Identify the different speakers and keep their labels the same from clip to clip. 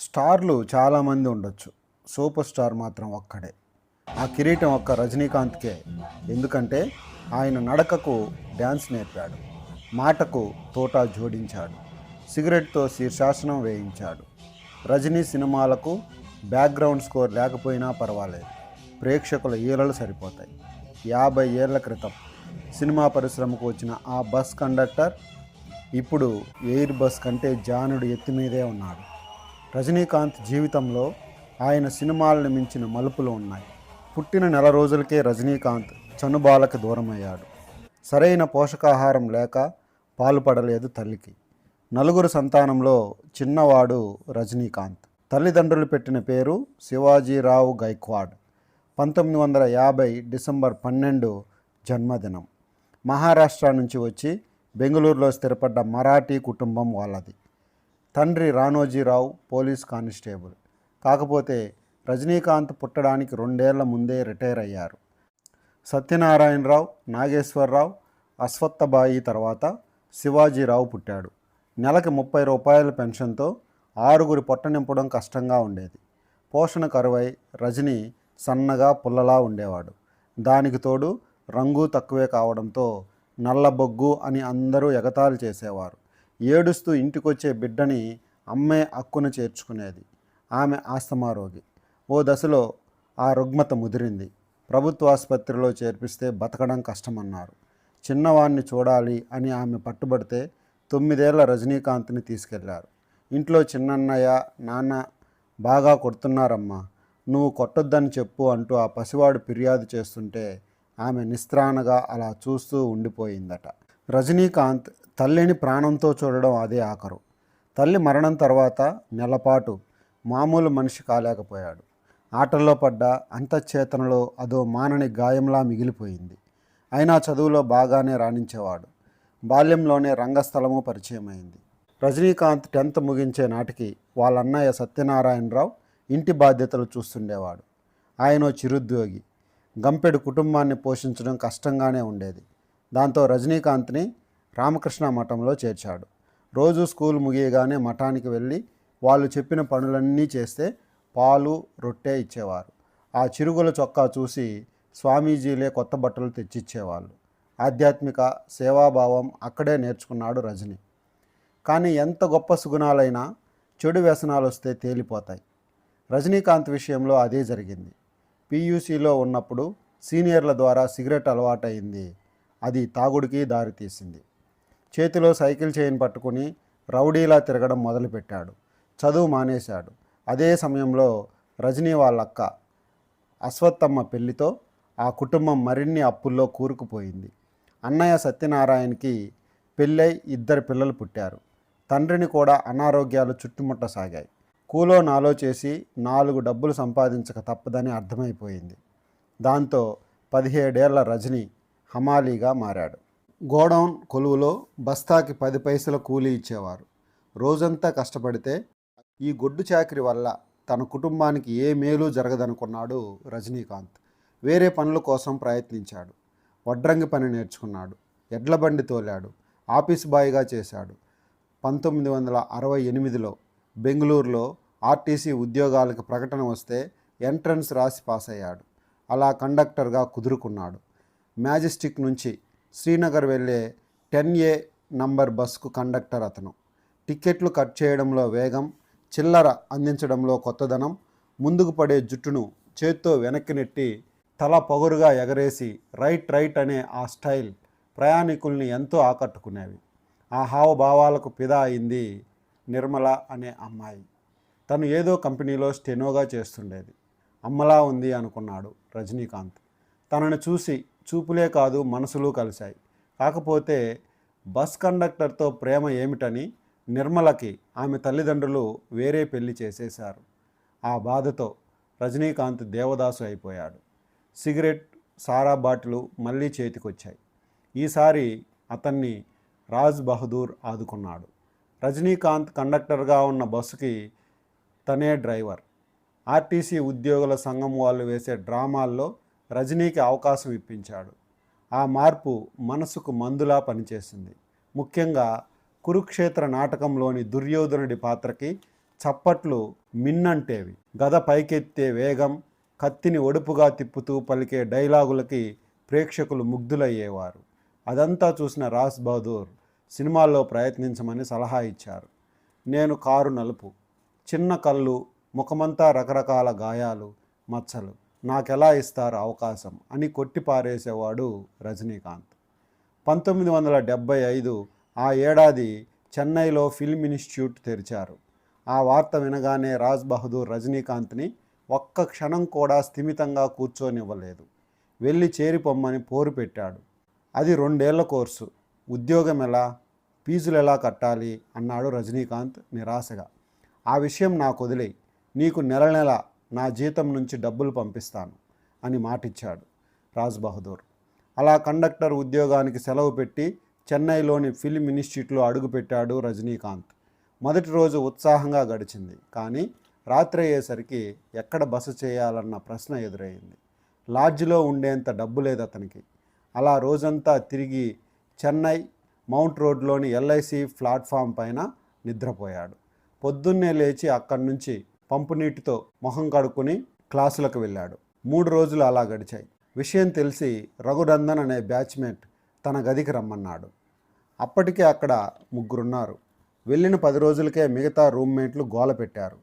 Speaker 1: స్టార్లు చాలామంది ఉండొచ్చు. సూపర్ స్టార్ మాత్రం ఒక్కడే. ఆ కిరీటం ఒక్క రజనీకాంత్కే. ఎందుకంటే ఆయన నడకకు డ్యాన్స్ నేర్పాడు. మాటకు తోటా జోడించాడు. సిగరెట్తో శీర్షాసనం వేయించాడు. రజనీ సినిమాలకు బ్యాక్గ్రౌండ్ స్కోర్ లేకపోయినా పర్వాలేదు. ప్రేక్షకుల ఈలలు సరిపోతాయి. యాభై ఏళ్ళ క్రితం సినిమా పరిశ్రమకు వచ్చిన ఆ బస్ కండక్టర్ ఇప్పుడు ఎయిర్ బస్ కంటే జానుడు ఎత్తి మీదే ఉన్నాడు. రజనీకాంత్ జీవితంలో ఆయన సినిమాలను మించిన మలుపులు ఉన్నాయి. పుట్టిన నెల రోజులకే రజనీకాంత్ చనుబాలకు దూరమయ్యాడు. సరైన పోషకాహారం లేక పాలుపడలేదు తల్లికి. నలుగురు సంతానంలో చిన్నవాడు రజనీకాంత్. తల్లిదండ్రులు పెట్టిన పేరు శివాజీరావు గైక్వాడ్. పంతొమ్మిది వందల యాభై డిసెంబర్ పన్నెండు జన్మదినం. మహారాష్ట్ర నుంచి వచ్చి బెంగళూరులో స్థిరపడ్డ మరాఠీ కుటుంబం వాళ్ళది. తండ్రి రాణోజీరావు పోలీస్ కానిస్టేబుల్. కాకపోతే రజనీకాంత్ పుట్టడానికి రెండేళ్ళ ముందే రిటైర్ అయ్యారు. సత్యనారాయణరావు నాగేశ్వరరావు అశ్వత్థబాయి తర్వాత శివాజీరావు పుట్టాడు. నెలకి ముప్పై రూపాయల పెన్షన్తో ఆరుగురి పొట్ట నింపడం కష్టంగా ఉండేది. పోషణ కరువై రజని సన్నగా పుల్లలా ఉండేవాడు. దానికి తోడు రంగు తక్కువే కావడంతో నల్లబొగ్గు అని అందరూ ఎగతాళి చేసేవారు. ఏడుస్తూ ఇంటికొచ్చే బిడ్డని అమ్మే అక్కున చేర్చుకునేది. ఆమె ఆస్తమా రోగి ఓ దశలో ఆ రుగ్మత ముదిరింది. ప్రభుత్వ ఆసుపత్రిలో చేర్పిస్తే బతకడం కష్టమన్నారు. చిన్నవాణ్ణి చూడాలి అని ఆమె పట్టుబడితే తొమ్మిదేళ్ళ రజనీకాంత్ని తీసుకెళ్ళారు. ఇంట్లో చిన్నన్నయ్య నాన్న బాగా కొడుతున్నారమ్మా. నువ్వు కొట్టొద్దని చెప్పు అంటూ ఆ పసివాడు ఫిర్యాదు చేస్తుంటే ఆమె నిస్త్రాణగా అలా చూస్తూ ఉండిపోయిందట. రజనీకాంత్ తల్లిని ప్రాణంతో చూడడం అదే ఆఖరు. తల్లి మరణం తర్వాత నెలపాటు మామూలు మనిషి కాలేకపోయాడు. ఆటల్లో పడ్డ అంతఃచేతనలో అదో మానని గాయంలా మిగిలిపోయింది. అయినా చదువులో బాగానే రాణించేవాడు. బాల్యంలోనే రంగస్థలము పరిచయమైంది. రజనీకాంత్ టెన్త్ ముగించే నాటికి వాళ్ళ అన్నయ్య సత్యనారాయణరావు ఇంటి బాధ్యతలు చూస్తుండేవాడు. ఆయన చిరుద్యోగి. గంపెడు కుటుంబాన్ని పోషించడం కష్టంగానే ఉండేది. దాంతో రజనీకాంత్ని రామకృష్ణ మఠంలో చేర్చాడు. రోజు స్కూల్ ముగియగానే మఠానికి వెళ్ళి వాళ్ళు చెప్పిన పనులన్నీ చేస్తే పాలు రొట్టె ఇచ్చేవారు. ఆ చిరుగుల చొక్కా చూసి స్వామీజీలే కొత్త బట్టలు తెచ్చిచ్చేవాళ్ళు. ఆధ్యాత్మిక సేవాభావం అక్కడే నేర్చుకున్నాడు రజని. కానీ ఎంత గొప్ప సుగుణాలైనా చెడు వ్యసనాలు వస్తే తేలిపోతాయి. రజనీకాంత్ విషయంలో అదే జరిగింది. పీయూసీలో ఉన్నప్పుడు సీనియర్ల ద్వారా సిగరెట్ అలవాటైంది అది తాగుడికి దారితీసింది చేతిలో సైకిల్ చైన్ పట్టుకుని రౌడీలా తిరగడం మొదలుపెట్టాడు. చదువు మానేశాడు. అదే సమయంలో రజనీ వాళ్ళ అక్క అశ్వత్థమ్మ పెళ్ళితో ఆ కుటుంబం మరిన్ని అప్పుల్లో కూరుకుపోయింది. అన్నయ్య సత్యనారాయణకి పెళ్ళై ఇద్దరు పిల్లలు పుట్టారు. తండ్రిని కూడా అనారోగ్యాలు చుట్టుముట్టసాగాయి. కూలో నాలో చేసి నాలుగు డబ్బులు సంపాదించక తప్పదని అర్థమైపోయింది. దాంతో పదిహేడేళ్ళ రజని హమాలీగా మారాడు. గోడౌన్ కొలువులో బస్తాకి పది పైసల కూలీ ఇచ్చేవారు. రోజంతా కష్టపడితే ఈ గొడ్డు చాకరి వల్ల తన కుటుంబానికి ఏ మేలు జరగదనుకున్నాడు రజనీకాంత్. వేరే పనుల కోసం ప్రయత్నించాడు. వడ్రంగి పని నేర్చుకున్నాడు. ఎడ్ల బండి తోలాడు. ఆఫీస్ బాయ్గా చేశాడు. పంతొమ్మిది వందల అరవై ఎనిమిదిలో బెంగళూరులో ఆర్టీసీ ఉద్యోగాలకు ప్రకటన వస్తే ఎంట్రన్స్ రాసి పాస్ అయ్యాడు అలా కండక్టర్గా కుదురుకున్నాడు. మ్యాజెస్టిక్ నుంచి శ్రీనగర్ వెళ్ళే టెన్ ఏ నంబర్ బస్కు కండక్టర్ అతను. టిక్కెట్లు కట్ చేయడంలో వేగం చిల్లర అందించడంలో కొత్తదనం ముందుకు పడే జుట్టును చేత్తో వెనక్కి నెట్టి తల పొగరుగా ఎగరేసి రైట్ రైట్ అనే ఆ స్టైల్ ప్రయాణికుల్ని ఎంతో ఆకట్టుకునేవి. ఆ హావభావాలకు పిదా అయింది నిర్మల అనే అమ్మాయి. తను ఏదో కంపెనీలో స్టెనోగా చేస్తుండేది. అమ్మలా ఉంది అనుకున్నాడు రజనీకాంత్. తనను చూసి చూపులే కాదు మనసులు కలిశాయి. కాకపోతే బస్ కండక్టర్తో ప్రేమ ఏమిటని నిర్మలకి ఆమె తల్లిదండ్రులు వేరే పెళ్ళి చేసేశారు. ఆ బాధతో రజనీకాంత్ దేవదాసు అయిపోయాడు. సిగరెట్ సారా బాటిలు మళ్ళీ చేతికొచ్చాయి. ఈసారి అతన్ని రాజ్ బహదూర్ ఆదుకున్నాడు. రజనీకాంత్ కండక్టర్గా ఉన్న బస్సుకి తనే డ్రైవర్. ఆర్టీసీ ఉద్యోగుల సంఘం వాళ్ళు వేసే డ్రామాల్లో రజనీకి అవకాశం ఇప్పించాడు. ఆ మార్పు మనసుకు మందులా పనిచేసింది. ముఖ్యంగా కురుక్షేత్ర నాటకంలోని దుర్యోధనుడి పాత్రకి చప్పట్లు మిన్నంటేవి. గద పైకెత్తే వేగం కత్తిని ఒడుపుగా తిప్పుతూ పలికే డైలాగులకి ప్రేక్షకులు ముగ్ధులయ్యేవారు. అదంతా చూసిన రాస్ బహదూర్ సినిమాల్లో ప్రయత్నించమని సలహా ఇచ్చారు. నేను కారు నలుపు చిన్న కళ్ళు ముఖమంతా రకరకాల గాయాలు మచ్చలు. నాకెలా ఇస్తారు అవకాశం అని కొట్టిపారేసేవాడు రజనీకాంత్. పంతొమ్మిది వందల డెబ్భై ఐదు ఆ ఏడాది చెన్నైలో ఫిల్మ్ ఇన్స్టిట్యూట్ తెరిచారు. ఆ వార్త వినగానే రాజ్ బహదూర్ రజనీకాంత్ని ఒక్క క్షణం కూడా స్థిమితంగా కూర్చోనివ్వలేదు. వెళ్ళి చేరిపొమ్మని పోరు పెట్టాడు. అది రెండేళ్ళ కోర్సు. ఉద్యోగం ఎలా? ఫీజులు ఎలా కట్టాలి? అన్నాడు రజనీకాంత్ నిరాశగా. ఆ విషయం నాకు వదిలే నీకు నెల నెల నా జీతం నుంచి డబ్బులు పంపిస్తాను అని మాటిచ్చాడు రాజ్ బహదూర్ అలా కండక్టర్ ఉద్యోగానికి సెలవు పెట్టి చెన్నైలోని ఫిల్మ్ ఇన్స్టిట్యూట్లో అడుగుపెట్టాడు రజనీకాంత్. మొదటి రోజు ఉత్సాహంగా గడిచింది. కానీ రాత్రి అయ్యేసరికి ఎక్కడ బస చేయాలన్న ప్రశ్న ఎదురైంది. లాడ్జిలో ఉండేంత డబ్బు లేదు అతనికి. అలా రోజంతా తిరిగి చెన్నై మౌంట్ రోడ్లోని ఎల్ఐసి ప్లాట్ఫామ్ పైన నిద్రపోయాడు. పొద్దున్నే లేచి అక్కడి నుంచి పంపు నీటితో మొహం కడుక్కుని క్లాసులకు వెళ్ళాడు. మూడు రోజులు అలా గడిచాయి. విషయం తెలిసి రఘునందన్ అనే బ్యాచ్మేట్ తన గదికి రమ్మన్నాడు. అప్పటికే అక్కడ ముగ్గురున్నారు. వెళ్ళిన పది రోజులకే మిగతా రూమ్మేట్లు గోల పెట్టారు.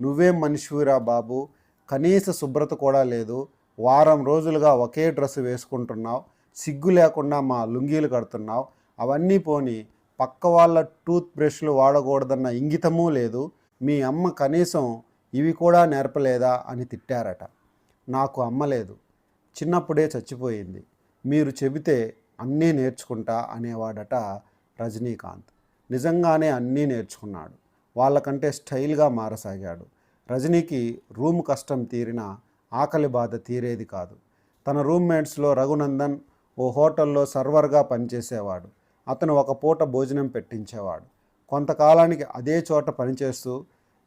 Speaker 1: నువ్వేం మనిషివిరా బాబు? కనీస శుభ్రత కూడా లేదు. వారం రోజులుగా ఒకే డ్రెస్ వేసుకుంటున్నావు. సిగ్గు లేకుండా మా లుంగీలు కడుతున్నావు. అవన్నీ పోని పక్క వాళ్ళ టూత్ బ్రష్లు వాడకూడదన్న ఇంగితమూ లేదు. మీ అమ్మ కనీసం ఇవి కూడా నేర్పలేదా అని తిట్టారట. నాకు అమ్మలేదు చిన్నప్పుడే చచ్చిపోయింది. మీరు చెబితే అన్నీ నేర్చుకుంటా అనేవాడట రజనీకాంత్. నిజంగానే అన్నీ నేర్చుకున్నాడు. వాళ్ళకంటే స్టైల్గా మారసాగాడు. రజనీకి రూమ్ కష్టం తీరిన ఆకలి బాధ తీరేది కాదు. తన రూమ్మేట్స్లో రఘునందన్ ఓ హోటల్లో సర్వర్గా పనిచేసేవాడు. అతను ఒక పూట భోజనం పెట్టించేవాడు. కొంతకాలానికి అదే చోట పనిచేస్తూ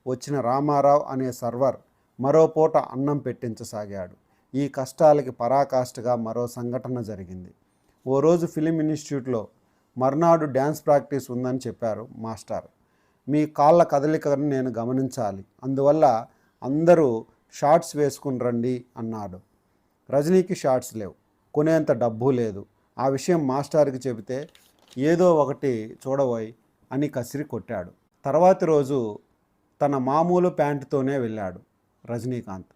Speaker 1: వచ్చిన రామారావు అనే సర్వర్ మరో పూట అన్నం పెట్టించసాగాడు. ఈ కష్టాలకి పరాకాష్ఠగా మరో సంఘటన జరిగింది. ఓ రోజు ఫిలిం ఇన్స్టిట్యూట్లో మర్నాడు డ్యాన్స్ ప్రాక్టీస్ ఉందని చెప్పారు మాస్టర్. మీ కాళ్ళ కదలికను నేను గమనించాలి. అందువల్ల అందరూ షార్ట్స్ వేసుకుని రండి అన్నాడు. రజనీకి షార్ట్స్ లేవు. కొనేంత డబ్బు లేదు. ఆ విషయం మాస్టర్కి చెబితే ఏదో ఒకటి చూడబోయి అని కసిరి కొట్టాడు. తర్వాతి రోజు తన మామూలు ప్యాంటుతోనే వెళ్ళాడు రజనీకాంత్.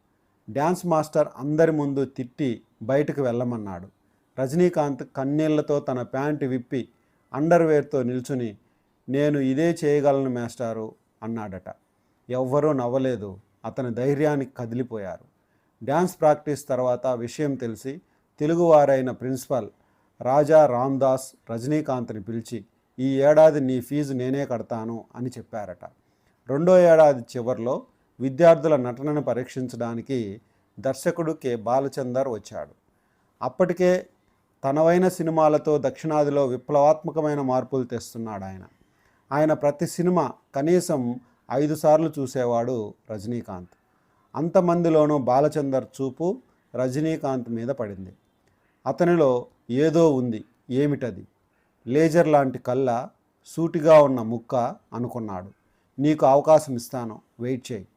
Speaker 1: డ్యాన్స్ మాస్టర్ అందరి ముందు తిట్టి బయటకు వెళ్ళమన్నాడు. రజనీకాంత్ కన్నీళ్ళతో తన ప్యాంటు విప్పి అండర్వేర్తో నిల్చుని నేను ఇదే చేయగలను మేస్టారు అన్నాడట. ఎవ్వరూ నవ్వలేదు. అతని ధైర్యానికి కదిలిపోయారు. డ్యాన్స్ ప్రాక్టీస్ తర్వాత విషయం తెలిసి తెలుగువారైన ప్రిన్సిపల్ రాజా రామ్దాస్ రజనీకాంత్ని పిలిచి ఈ ఏడాది నీ ఫీజు నేనే కడతాను అని చెప్పారట. రెండో ఏడాది చివరిలో విద్యార్థుల నటనను పరీక్షించడానికి దర్శకుడు కె. బాలచందర్ వచ్చాడు. అప్పటికే తనవైన సినిమాలతో దక్షిణాదిలో విప్లవాత్మకమైన మార్పులు తెస్తున్నాడు ఆయన. ఆయన ప్రతి సినిమా కనీసం ఐదు సార్లు చూసేవాడు రజనీకాంత్. అంతమందిలోనూ బాలచందర్ చూపు రజనీకాంత్ మీద పడింది. అతనిలో ఏదో ఉంది ఏమిటది? లేజర్ లాంటి కళ్ళ సూటిగా ఉన్న ముక్క అనుకున్నాడు. నీకు అవకాశం ఇస్తాను వెయిట్ చేయి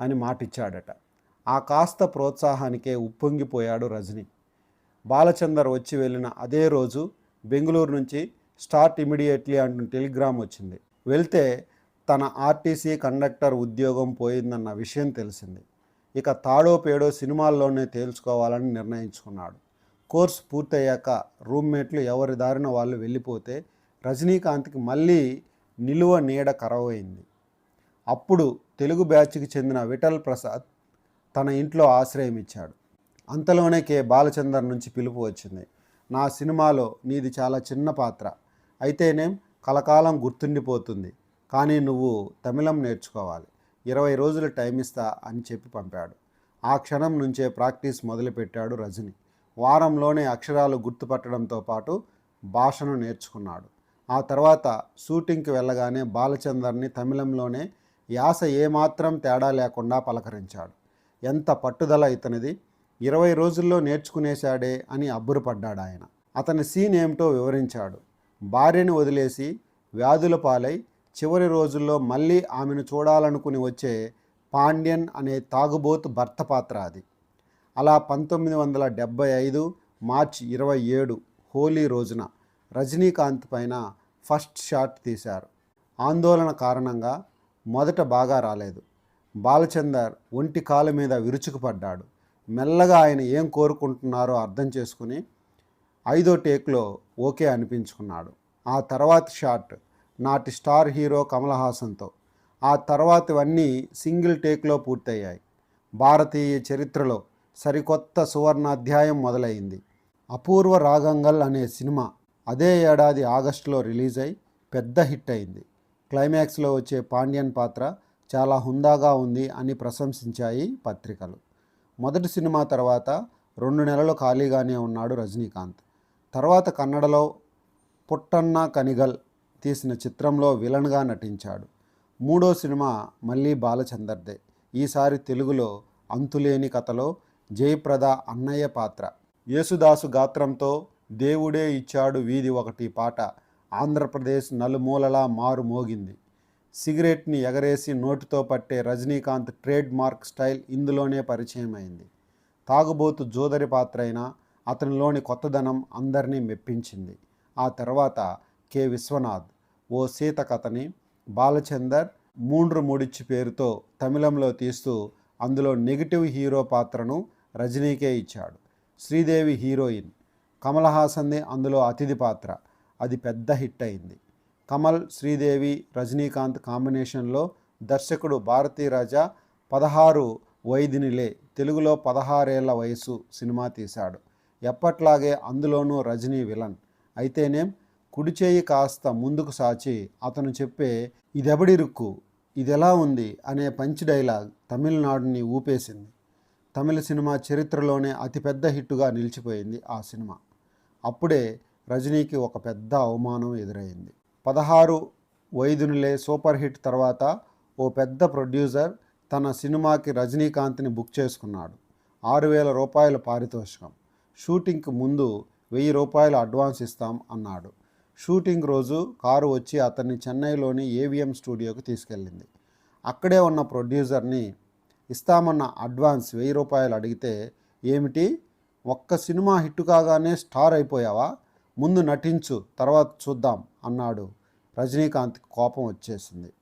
Speaker 1: అని మాటిచ్చాడట. ఆ కాస్త ప్రోత్సాహానికే ఉప్పొంగిపోయాడు రజనీ. బాలచందర్ వచ్చి వెళ్ళిన అదే రోజు బెంగళూరు నుంచి స్టార్ట్ ఇమీడియట్లీ అంటూ టెలిగ్రామ్ వచ్చింది. వెళ్తే తన ఆర్టీసీ కండక్టర్ ఉద్యోగం పోయిందన్న విషయం తెలిసింది. ఇక తాడో పేడో సినిమాల్లోనే తేల్చుకోవాలని నిర్ణయించుకున్నాడు. కోర్స్ పూర్తయ్యాక రూమ్మేట్లు ఎవరి దారిన వాళ్ళు వెళ్ళిపోతే రజనీకాంత్కి మళ్ళీ నిలువ నీడ కరవైంది. అప్పుడు తెలుగు బ్యాచ్కి చెందిన విఠల్ ప్రసాద్ తన ఇంట్లో ఆశ్రయం ఇచ్చాడు. అంతలోనే కే. బాలచందర్ నుంచి పిలుపు వచ్చింది. నా సినిమాలో నీది చాలా చిన్న పాత్ర. అయితేనేం కలకాలం గుర్తుండిపోతుంది. కానీ నువ్వు తమిళం నేర్చుకోవాలి. ఇరవై రోజులు టైం ఇస్తా అని చెప్పి పంపాడు. ఆ క్షణం నుంచే ప్రాక్టీస్ మొదలుపెట్టాడు రజని. వారంలోనే అక్షరాలు గుర్తుపట్టడంతో పాటు భాషను నేర్చుకున్నాడు. ఆ తర్వాత షూటింగ్కి వెళ్ళగానే బాలచందర్ని తమిళంలోనే యాస ఏమాత్రం తేడా లేకుండా పలకరించాడు. ఎంత పట్టుదల ఇతనిది. ఇరవై రోజుల్లో నేర్చుకునేశాడే అని అబ్బురపడ్డాడు ఆయన. అతని సీన్ ఏమిటో వివరించాడు. భార్యని వదిలేసి వ్యాధుల పాలై చివరి రోజుల్లో మళ్ళీ ఆమెను చూడాలనుకుని వచ్చే పాండ్యన్ అనే తాగుబోతు భర్త పాత్ర అది. అలా పంతొమ్మిది వందల డెబ్భై ఐదు మార్చి ఇరవై ఏడు హోలీ రోజున రజనీకాంత్ పైన ఫస్ట్ షాట్ తీశారు. ఆందోళన కారణంగా మొదట బాగా రాలేదు. బాలచందర్ ఒంటి కాలు మీద విరుచుకుపడ్డాడు. మెల్లగా ఆయన ఏం కోరుకుంటున్నారో అర్థం చేసుకుని ఐదో టేక్లో ఓకే అనిపించుకున్నాడు. ఆ తర్వాత షాట్ నాటి స్టార్ హీరో కమల్ హాసన్తో. ఆ తర్వాతవన్నీ సింగిల్ టేక్లో పూర్తయ్యాయి. భారతీయ చరిత్రలో సరికొత్త సువర్ణ అధ్యాయం మొదలైంది. అపూర్వ రాగంగల్ అనే సినిమా అదే ఏడాది ఆగస్టులో రిలీజ్ అయి పెద్ద హిట్ అయింది. క్లైమాక్స్లో వచ్చే పాండ్యన్ పాత్ర చాలా హుందాగా ఉంది అని ప్రశంసించాయి పత్రికలు. మొదటి సినిమా తర్వాత రెండు నెలలు ఖాళీగానే ఉన్నాడు రజనీకాంత్. తర్వాత కన్నడలో పుట్టన్న కనిగల్ తీసిన చిత్రంలో విలన్గా నటించాడు. మూడో సినిమా మళ్ళీ బాలచందర్దే. ఈసారి తెలుగులో అంతులేని కథలో జయప్రద అన్నయ్య పాత్ర. యేసుదాసు గాత్రంతో దేవుడే ఇచ్చాడు వీధి ఒకటి పాట ఆంధ్రప్రదేశ్ నలుమూలలా మారుమోగింది. సిగరెట్ని ఎగరేసి నోటితో పట్టే రజనీకాంత్ ట్రేడ్ మార్క్ స్టైల్ ఇందులోనే పరిచయం అయింది తాగుబోతు జోదరి పాత్ర అయినా అతనిలోని కొత్తదనం అందరినీ మెప్పించింది. ఆ తర్వాత కె. విశ్వనాథ్ ఓ సీత కథని బాలచందర్ మూండ్రు ముడిచ్చి పేరుతో తమిళంలో తీస్తూ అందులో నెగిటివ్ హీరో పాత్రను రజనీకే ఇచ్చాడు. శ్రీదేవి హీరోయిన్. కమల్ హాసన్ది అందులో అతిథి పాత్ర. అది పెద్ద హిట్ అయింది. కమల్ శ్రీదేవి రజనీకాంత్ కాంబినేషన్లో దర్శకుడు భారతీ రాజా పదహారు వైదినిలే తెలుగులో పదహారేళ్ళ వయసు సినిమా తీశాడు. ఎప్పట్లాగే అందులోనూ రజనీ విలన్. అయితేనేం కుడి చేయి కాస్త ముందుకు సాచి అతను చెప్పే ఇదెబడి రుక్కు ఇదెలా ఉంది అనే పంచ్ డైలాగ్ తమిళనాడుని ఊపేసింది. తమిళ సినిమా చరిత్రలోనే అతిపెద్ద హిట్టుగా నిలిచిపోయింది ఆ సినిమా. అప్పుడే రజనీకి ఒక పెద్ద అవమానం ఎదురైంది. పదహారు వైదునులే సూపర్ హిట్ తర్వాత ఓ పెద్ద ప్రొడ్యూసర్ తన సినిమాకి రజనీకాంత్ని బుక్ చేసుకున్నాడు. ఆరు వేల రూపాయల పారితోషికం. షూటింగ్కి ముందు వెయ్యి రూపాయలు అడ్వాన్స్ ఇస్తాం అన్నాడు. షూటింగ్ రోజు కారు వచ్చి అతన్ని చెన్నైలోని ఏవిఎం స్టూడియోకి తీసుకెళ్ళింది. అక్కడే ఉన్న ప్రొడ్యూసర్ని ఇస్తామన్న అడ్వాన్స్ వెయ్యి రూపాయలు అడిగితే ఏమిటి? ఒక్క సినిమా హిట్ కాగానే స్టార్ అయిపోయావా? ముందు నటించు తర్వాత చూద్దాం అన్నాడు. రజనీకాంత్ కోపం వచ్చేసింది.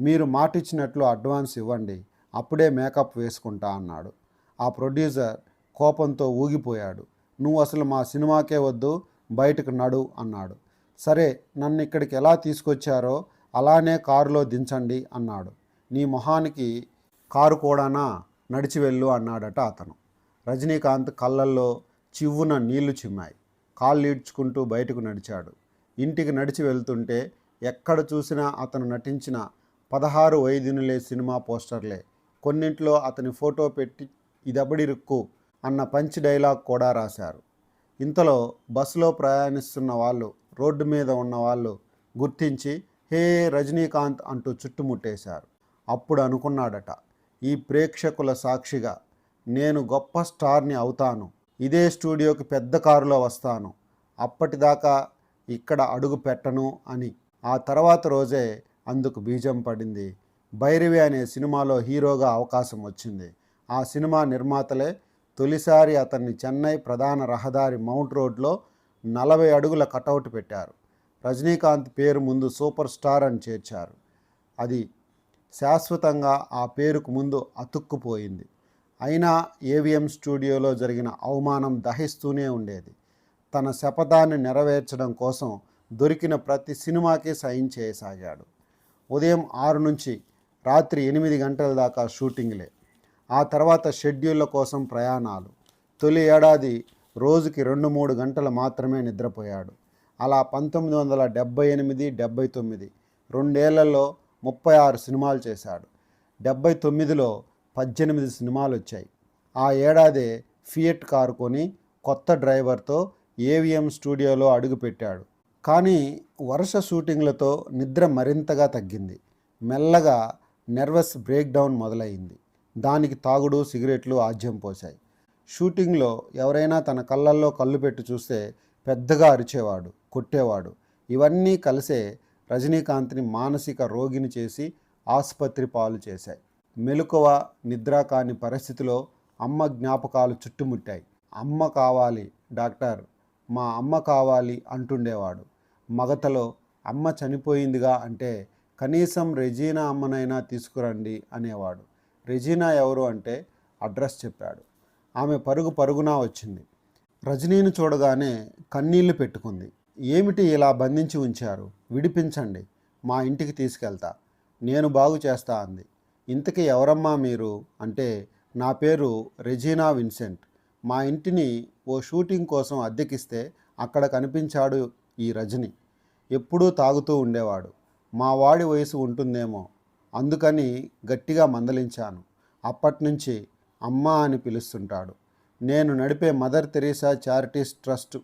Speaker 1: మీరు మాటిచ్చినట్లు అడ్వాన్స్ ఇవ్వండి అప్పుడే మేకప్ వేసుకుంటా అన్నాడు. ఆ ప్రొడ్యూసర్ కోపంతో ఊగిపోయాడు. నువ్వు అసలు మా సినిమాకే వద్దు బయటకు నడు అన్నాడు. సరే నన్ను ఇక్కడికి ఎలా తీసుకొచ్చారో అలానే కారులో దించండి అన్నాడు. నీ మొహానికి కారు కూడానా? నడిచి వెళ్ళు అన్నాడట అతను. రజనీకాంత్ కళ్ళల్లో చివ్వున నీళ్ళు చిమ్మాయి. కాళ్ళు ఈడ్చుకుంటూ బయటకు నడిచాడు. ఇంటికి నడిచి వెళ్తుంటే ఎక్కడ చూసినా అతను నటించిన పదహారు వైద్యునులే సినిమా పోస్టర్లే. కొన్నింట్లో అతని ఫోటో పెట్టి ఇదబడి రుక్కు అన్న పంచ్ డైలాగ్ కూడా రాశారు. ఇంతలో బస్సులో ప్రయాణిస్తున్న వాళ్ళు రోడ్డు మీద ఉన్న వాళ్ళు గుర్తించి హే రజనీకాంత్ అంటూ చుట్టుముట్టేశారు అప్పుడు అనుకున్నాడట ఈ ప్రేక్షకుల సాక్షిగా నేను గొప్ప స్టార్ని అవుతాను. ఇదే స్టూడియోకి పెద్ద కారులో వస్తాను. అప్పటిదాకా ఇక్కడ అడుగు పెట్టను అని. ఆ తర్వాత రోజే అందుకు బీజం పడింది. భైరవి అనే సినిమాలో హీరోగా అవకాశం వచ్చింది. ఆ సినిమా నిర్మాతలే తొలిసారి అతన్ని చెన్నై ప్రధాన రహదారి మౌంట్ రోడ్లో నలభై అడుగుల కటౌట్ పెట్టారు. రజనీకాంత్ పేరు ముందు సూపర్ స్టార్ అని చేర్చారు. అది శాశ్వతంగా ఆ పేరుకు ముందు అతుక్కుపోయింది. అయినా ఏవిఎం స్టూడియోలో జరిగిన అవమానం దహిస్తూనే ఉండేది. తన శపథాన్ని నెరవేర్చడం కోసం దొరికిన ప్రతి సినిమాకి సైన్ చేయసాగాడు. ఉదయం ఆరు నుంచి రాత్రి ఎనిమిది గంటల దాకా షూటింగ్లే. ఆ తర్వాత షెడ్యూళ్ళ కోసం ప్రయాణాలు. తొలి ఏడాది రోజుకి రెండు మూడు గంటలు మాత్రమే నిద్రపోయాడు. అలా పంతొమ్మిది వందల డెబ్బై ఎనిమిది డెబ్బై తొమ్మిది రెండేళ్ళలో ముప్పై ఆరు సినిమాలు చేశాడు. డెబ్బై తొమ్మిదిలో పద్దెనిమిది సినిమాలు వచ్చాయి ఆ ఏడాదే ఫియట్ కారు కొని కొత్త డ్రైవర్తో ఏవిఎం స్టూడియోలో అడుగుపెట్టాడు. కానీ వరుస షూటింగ్లతో నిద్ర మరింతగా తగ్గింది. మెల్లగా నెర్వస్ బ్రేక్డౌన్ మొదలైంది. దానికి తాగుడు సిగరెట్లు ఆజ్యం పోశాయి. షూటింగ్లో ఎవరైనా తన కళ్ళల్లో కళ్ళు పెట్టి చూస్తే పెద్దగా అరిచేవాడు కొట్టేవాడు. ఇవన్నీ కలిసే రజనీకాంత్ని మానసిక రోగిని చేసి ఆసుపత్రి పాలు చేశాయి. మెలకువ నిద్ర కాని పరిస్థితిలో అమ్మ జ్ఞాపకాలు చుట్టుముట్టాయి. అమ్మ కావాలి డాక్టర్ మా అమ్మ కావాలి అంటుండేవాడు. మగతలో అమ్మ చనిపోయిందిగా అంటే కనీసం రెజీనా అమ్మనైనా తీసుకురండి అనేవాడు. రెజీనా ఎవరు అంటే అడ్రస్ చెప్పాడు. ఆమె పరుగు పరుగునా వచ్చింది. రజనీని చూడగానే కన్నీళ్ళు పెట్టుకుంది. ఏమిటి ఇలా బంధించి ఉంచారు? విడిపించండి. మా ఇంటికి తీసుకెళ్తా. నేను బాగు చేస్తా అంది. ఇంతకీ ఎవరమ్మా మీరు? అంటే నా పేరు రెజీనా విన్సెంట్. మా ఇంటిని ఓ షూటింగ్ కోసం అద్దెకిస్తే అక్కడ కనిపించాడు ఈ రజని. ఎప్పుడూ తాగుతూ ఉండేవాడు. మా వాడి వయసు ఉంటుందేమో. అందుకని గట్టిగా మందలించాను. అప్పటినుంచి అమ్మ అని పిలుస్తుంటాడు. నేను నడిపే మదర్ తెరీసా చారిటీస్ ట్రస్ట్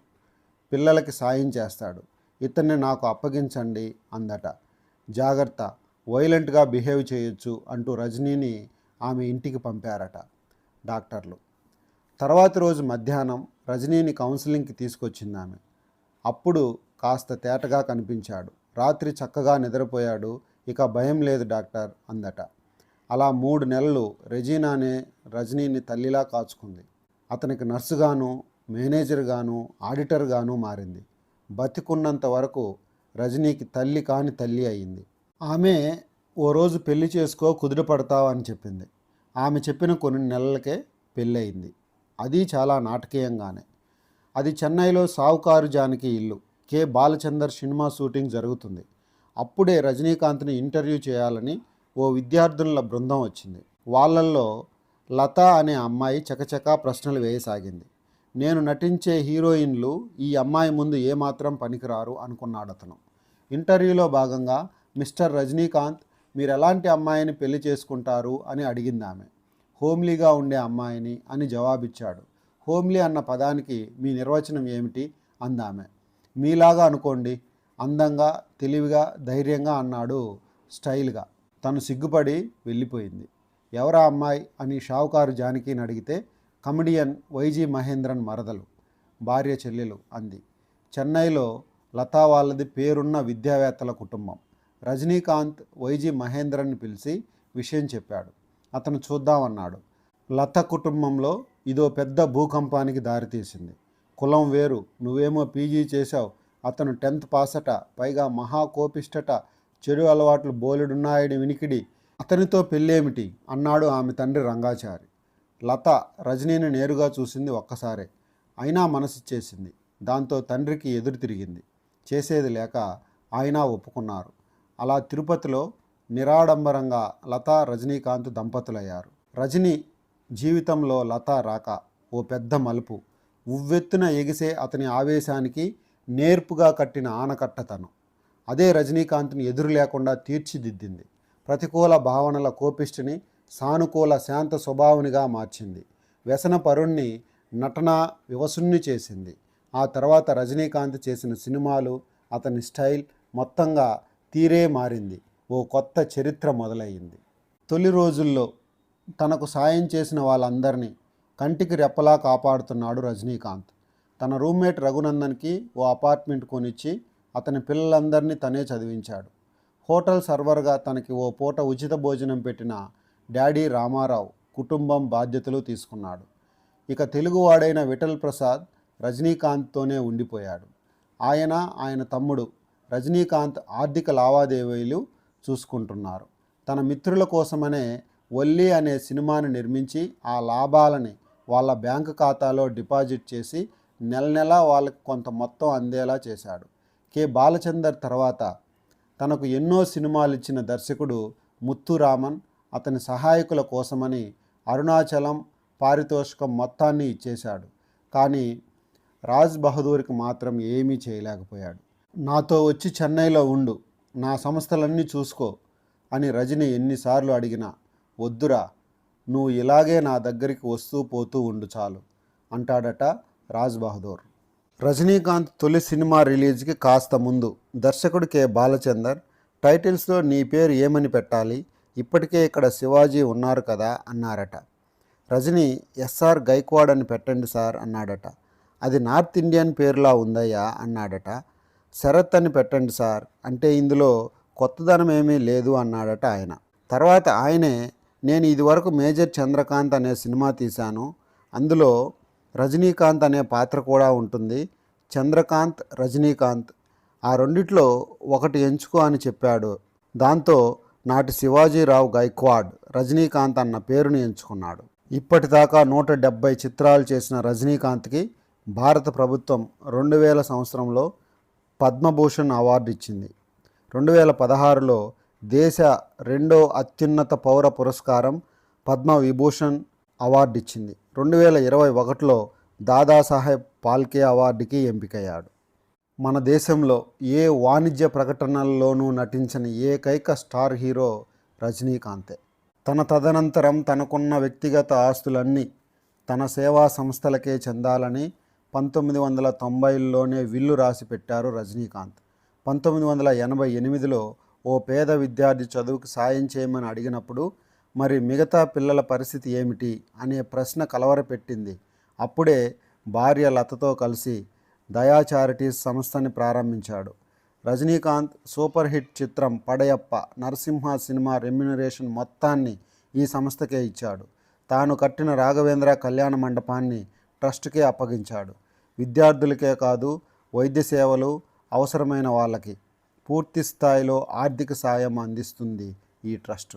Speaker 1: పిల్లలకి సాయం చేస్తాడు. ఇతన్ని నాకు అప్పగించండి అందట. జాగ్రత్త. వైలెంట్గా బిహేవ్ చేయొచ్చు అంటూ రజనీని ఆమె ఇంటికి పంపారట డాక్టర్లు. తర్వాతి రోజు మధ్యాహ్నం రజనీని కౌన్సిలింగ్కి తీసుకొచ్చింది ఆమె. అప్పుడు కాస్త తేటగా కనిపించాడు. రాత్రి చక్కగా నిద్రపోయాడు. ఇక భయం లేదు డాక్టర్ అందట. అలా మూడు నెలలు రెజీనానే రజనీని తల్లిలా కాచుకుంది. అతనికి నర్సుగాను మేనేజర్గాను ఆడిటర్గాను మారింది. బతికున్నంత వరకు రజనీకి తల్లి కాని తల్లి అయింది. ఆమె ఓ రోజు పెళ్ళి చేసుకో కుదురు పడతావు అని చెప్పింది. ఆమె చెప్పిన కొన్ని నెలలకే పెళ్ళయింది. అది చాలా నాటకీయంగానే. అది చెన్నైలో సావుకారు జానకి ఇల్లు. కె. బాలచందర్ సినిమా షూటింగ్ జరుగుతుంది. అప్పుడే రజనీకాంత్ని ఇంటర్వ్యూ చేయాలని ఓ విద్యార్థుల బృందం వచ్చింది. వాళ్ళల్లో లత అనే అమ్మాయి చకచకా ప్రశ్నలు వేయసాగింది. నేను నటించే హీరోయిన్లు ఈ అమ్మాయి ముందు ఏమాత్రం పనికిరారు అనుకున్నాడు అతను ఇంటర్వ్యూలో భాగంగా మిస్టర్ రజనీకాంత్ మీరు ఎలాంటి అమ్మాయిని పెళ్ళి చేసుకుంటారు అని అడిగింది ఆమె హోమ్లీగా ఉండే అమ్మాయిని అని జవాబిచ్చాడు. హోమ్లీ అన్న పదానికి మీ నిర్వచనం ఏమిటి? అందామె. మీలాగా అనుకోండి అందంగా తెలివిగా ధైర్యంగా అన్నాడు స్టైల్గా. తను సిగ్గుపడి వెళ్ళిపోయింది. ఎవరా అమ్మాయి అని షావుకారు జానకిని అడిగితే కమెడియన్ వైజీ మహేంద్రన్ మరదలు. భార్య చెల్లెలు అంది. చెన్నైలో లతా వాళ్ళది పేరున్న విద్యావేత్తల కుటుంబం. రజనీకాంత్ వైజీ మహేంద్రని పిలిచి విషయం చెప్పాడు. అతను చూద్దామన్నాడు. లత కుటుంబంలో ఇదో పెద్ద భూకంపానికి దారితీసింది కులం వేరు. నువ్వేమో పీజీ చేశావు. అతను టెన్త్ పాసట పైగా మహాకోపిష్టట చెడు అలవాట్లు బోలెడున్నాయని వినికిడి. అతనితో పెళ్ళేమిటి? అన్నాడు ఆమె తండ్రి రంగాచారి. లత రజనీని నేరుగా చూసింది ఒక్కసారే. అయినా మనసిచ్చేసింది దాంతో తండ్రికి ఎదురు తిరిగింది. చేసేది లేక ఆయన ఒప్పుకున్నారు. అలా తిరుపతిలో నిరాడంబరంగా లతా రజనీకాంత్ దంపతులయ్యారు. రజనీ జీవితంలో లతా రాక ఓ పెద్ద మలుపు. ఉవ్వెత్తున ఎగిసే అతని ఆవేశానికి నేర్పుగా కట్టిన ఆనకట్ట తను. అదే రజనీకాంత్ని ఎదురు లేకుండా తీర్చిదిద్దింది. ప్రతికూల భావనల కోపిష్టిని సానుకూల శాంత స్వభావునిగా మార్చింది. వ్యసన పరుణ్ణి నటన వివసుణ్ణి చేసింది. ఆ తర్వాత రజనీకాంత్ చేసిన సినిమాలు అతని స్టైల్ మొత్తంగా తీరే మారింది. ఓ కొత్త చరిత్ర మొదలయ్యింది. తొలి రోజుల్లో తనకు సాయం చేసిన వాళ్ళందరినీ కంటికి రెప్పలా కాపాడుతున్నాడు రజనీకాంత్. తన రూమ్మేట్ రఘునందన్కి ఓ అపార్ట్మెంట్ కొనిచ్చి అతని పిల్లలందరినీ తనే చదివించాడు. హోటల్ సర్వర్గా తనకి ఓ పూట ఉచిత భోజనం పెట్టిన డాడీ రామారావు కుటుంబం బాధ్యతలు తీసుకున్నాడు. ఇక తెలుగువాడైన విఠల్ ప్రసాద్ రజనీకాంత్తోనే ఉండిపోయాడు. ఆయన ఆయన తమ్ముడు రజనీకాంత్ ఆర్థిక లావాదేవీలు చూసుకుంటున్నారు. తన మిత్రుల కోసమనే ఒల్లి అనే సినిమాని నిర్మించి ఆ లాభాలని వాళ్ళ బ్యాంకు ఖాతాలో డిపాజిట్ చేసి నెల నెలా వాళ్ళకి కొంత మొత్తం అందేలా చేశాడు. కె. బాలచందర్ తర్వాత తనకు ఎన్నో సినిమాలు ఇచ్చిన దర్శకుడు ముత్తురామన్ అతని సహాయకుల కోసమని అరుణాచలం పారితోషికం మొత్తాన్ని ఇచ్చేశాడు. కానీ రాజ్ బహదూర్కి మాత్రం ఏమీ చేయలేకపోయాడు. నాతో వచ్చి చెన్నైలో ఉండు నా సంస్థలన్నీ చూసుకో అని రజని ఎన్నిసార్లు అడిగినా వద్దురా నువ్వు ఇలాగే నా దగ్గరికి వస్తూ పోతూ ఉండు చాలు అంటాడట రాజ్ బహదూర్. రజనీకాంత్ తొలి సినిమా రిలీజ్కి కాస్త ముందు దర్శకుడు కె. బాలచందర్ టైటిల్స్లో నీ పేరు ఏమని పెట్టాలి? ఇప్పటికే ఇక్కడ శివాజీ ఉన్నారు కదా అన్నారట. రజనీ ఎస్ఆర్ గైక్వాడ్ అని పెట్టండి సార్ అన్నాడట. అది నార్త్ ఇండియన్ పేరులా ఉందయ్యా అన్నాడట. శరత్ అని పెట్టండి సార్. అంటే ఇందులో కొత్తదనం ఏమీ లేదు అన్నాడట ఆయన. తర్వాత ఆయనే నేను ఇదివరకు మేజర్ చంద్రకాంత్ అనే సినిమా తీశాను. అందులో రజనీకాంత్ అనే పాత్ర కూడా ఉంటుంది. చంద్రకాంత్ రజనీకాంత్. ఆ రెండిట్లో ఒకటి ఎంచుకో అని చెప్పాడు. దాంతో నాటి శివాజీరావు గైక్వాడ్ రజనీకాంత్ అన్న పేరుని ఎంచుకున్నాడు. ఇప్పటిదాకా నూట డెబ్బై చిత్రాలు చేసిన రజనీకాంత్కి భారత ప్రభుత్వం రెండు వేల సంవత్సరంలో పద్మభూషణ్ అవార్డు ఇచ్చింది. రెండు వేల పదహారులో దేశ రెండో అత్యున్నత పౌర పురస్కారం పద్మ విభూషణ్ అవార్డు ఇచ్చింది. రెండు వేల ఇరవై ఒకటిలో దాదాసాహెబ్ పాల్కే అవార్డుకి ఎంపికయ్యాడు. మన దేశంలో ఏ వాణిజ్య ప్రకటనల్లోనూ నటించిన ఏకైక స్టార్ హీరో రజనీకాంతే. తన తదనంతరం తనకున్న వ్యక్తిగత ఆస్తులన్నీ తన సేవా సంస్థలకే చెందాలని పంతొమ్మిది వందల తొంభైలోనే విల్లు రాసి పెట్టారు రజనీకాంత్. పంతొమ్మిది వందల ఎనభై ఎనిమిదిలో ఓ పేద విద్యార్థి చదువుకు సాయం చేయమని అడిగినప్పుడు మరి మిగతా పిల్లల పరిస్థితి ఏమిటి అనే ప్రశ్న కలవరపెట్టింది అప్పుడే భార్య లతతో కలిసి దయా చారిటీస్ సంస్థని ప్రారంభించాడు. రజనీకాంత్ సూపర్ హిట్ చిత్రం పడయప్ప నరసింహ సినిమా రెమ్యునరేషన్ మొత్తాన్ని ఈ సంస్థకే ఇచ్చాడు. తాను కట్టిన రాఘవేంద్ర కళ్యాణ మండపాన్ని ట్రస్ట్కే అప్పగించాడు. విద్యార్థులకే కాదు వైద్య సేవలు అవసరమైన వాళ్ళకి పూర్తి స్థాయిలో ఆర్థిక సాయం అందిస్తుంది ఈ ట్రస్ట్.